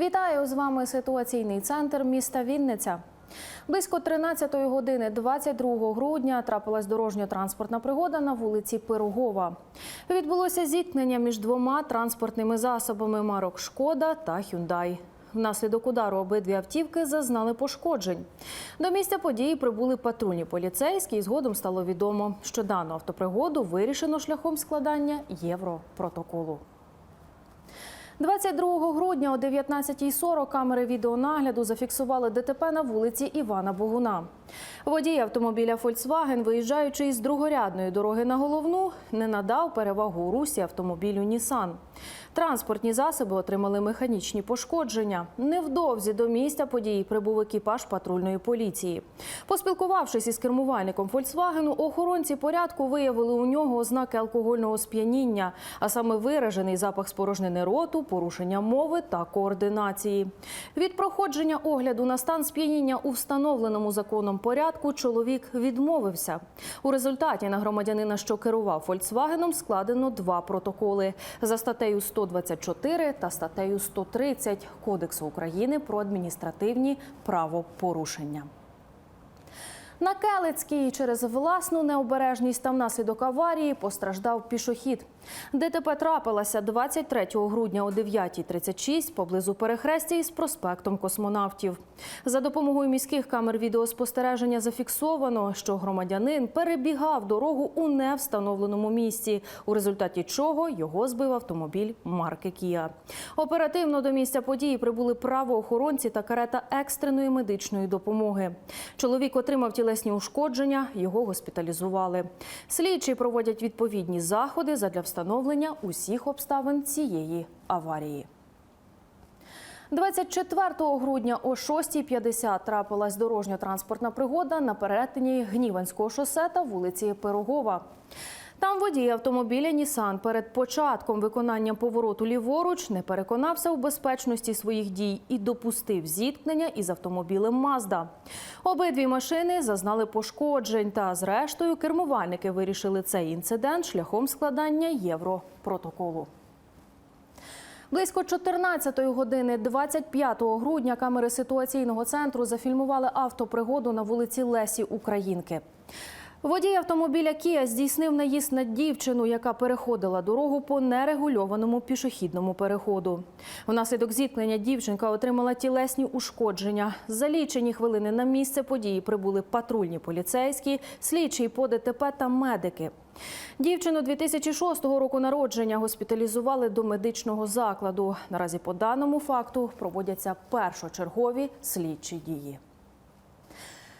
Вітаю з вами ситуаційний центр міста Вінниця. Близько 13-ї години 22 грудня трапилась дорожньо-транспортна пригода на вулиці Пирогова. Відбулося зіткнення між двома транспортними засобами марок Шкода та Хюндай. Внаслідок удару обидві автівки зазнали пошкоджень. До місця події прибули патрульні поліцейські, і згодом стало відомо, що дану автопригоду вирішено шляхом складання європротоколу. 22 грудня о 19.40 камери відеонагляду зафіксували ДТП на вулиці Івана Богуна. Водій автомобіля Volkswagen, виїжджаючи із другорядної дороги на головну, не надав перевагу у русі автомобілю Нісан. Транспортні засоби отримали механічні пошкодження. Невдовзі до місця події прибув екіпаж патрульної поліції. Поспілкувавшись із кермувальником Фольксвагену, охоронці порядку виявили у нього ознаки алкогольного сп'яніння, а саме виражений запах спорожнини роту, порушення мови та координації. Від проходження огляду на стан сп'яніння у встановленому законом порядку чоловік відмовився. У результаті на громадянина, що керував Фольксвагеном, складено два протоколи за статтею 124 та статтею 130 Кодексу України про адміністративні правопорушення. На Келицькій через власну необережність та внаслідок аварії постраждав пішохід. ДТП трапилася 23 грудня о 9.36 поблизу перехрестя із проспектом космонавтів. За допомогою міських камер відеоспостереження зафіксовано, що громадянин перебігав дорогу у невстановленому місці, у результаті чого його збив автомобіль марки Кія. Оперативно до місця події прибули правоохоронці та карета екстреної медичної допомоги. Чоловік отримав тілесні ушкодження, його госпіталізували. Слідчі проводять відповідні заходи задля встановлення усіх обставин цієї аварії. 24 грудня о 6.50 трапилась дорожньо-транспортна пригода на перетині Гніванського шосе та вулиці Пирогова. Там водій автомобіля Нісан перед початком виконання повороту ліворуч не переконався у безпечності своїх дій і допустив зіткнення із автомобілем Мазда. Обидві машини зазнали пошкоджень, та зрештою кермувальники вирішили цей інцидент шляхом складання європротоколу. Близько 14 години 25 грудня камери ситуаційного центру зафільмували автопригоду на вулиці Лесі Українки. Водій автомобіля Кія здійснив наїзд на дівчину, яка переходила дорогу по нерегульованому пішохідному переходу. Внаслідок зіткнення дівчинка отримала тілесні ушкодження. За лічені хвилини на місце події прибули патрульні поліцейські, слідчі по ДТП та медики. Дівчину 2006 року народження госпіталізували до медичного закладу. Наразі по даному факту проводяться першочергові слідчі дії.